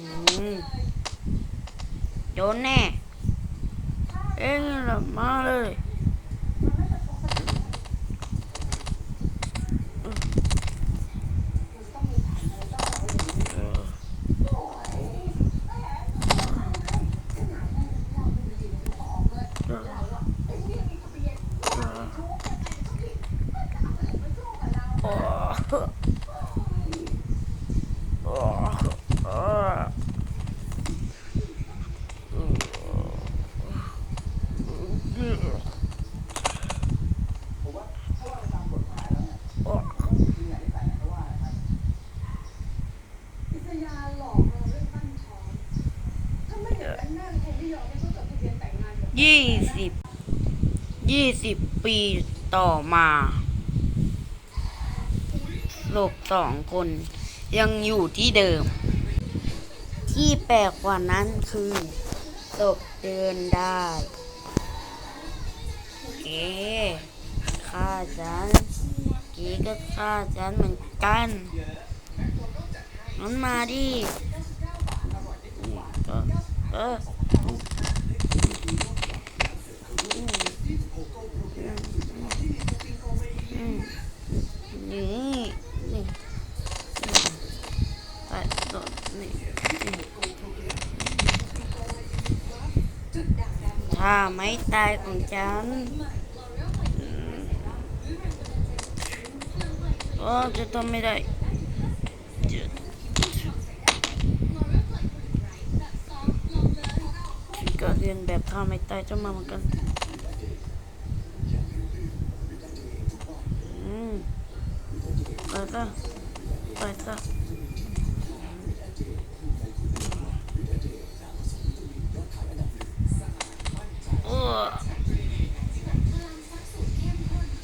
อืมโดนแน่ เอ็งน่ะมาเลยโอ้โอ้โอ้โอ้ พิษยาหลอกเราเรื่องตั้งท้องถ้าไม่อย่างนั้นแม่คงไม่ยอมให้เขาจดทะเบียนแต่งงานกับ ยี่สิบยี่สิบปีต่อมาลูกสองคน ยังอยู่ที่เดิม ที่แปลกกว่านั้นคือศพเดินได้เก๋ฆ่าฉันเก๋ก็ฆ่าฉันเหมือนกันงั้นมาดิเออมนี่นี่ไปโดด นี่ถ้าไม่ตายของฉันโอ้จะทำไม่ได้ก็เรียนแบบถ้าไม่ตายจะมาเหมือนกันอืมไปซะไปซะ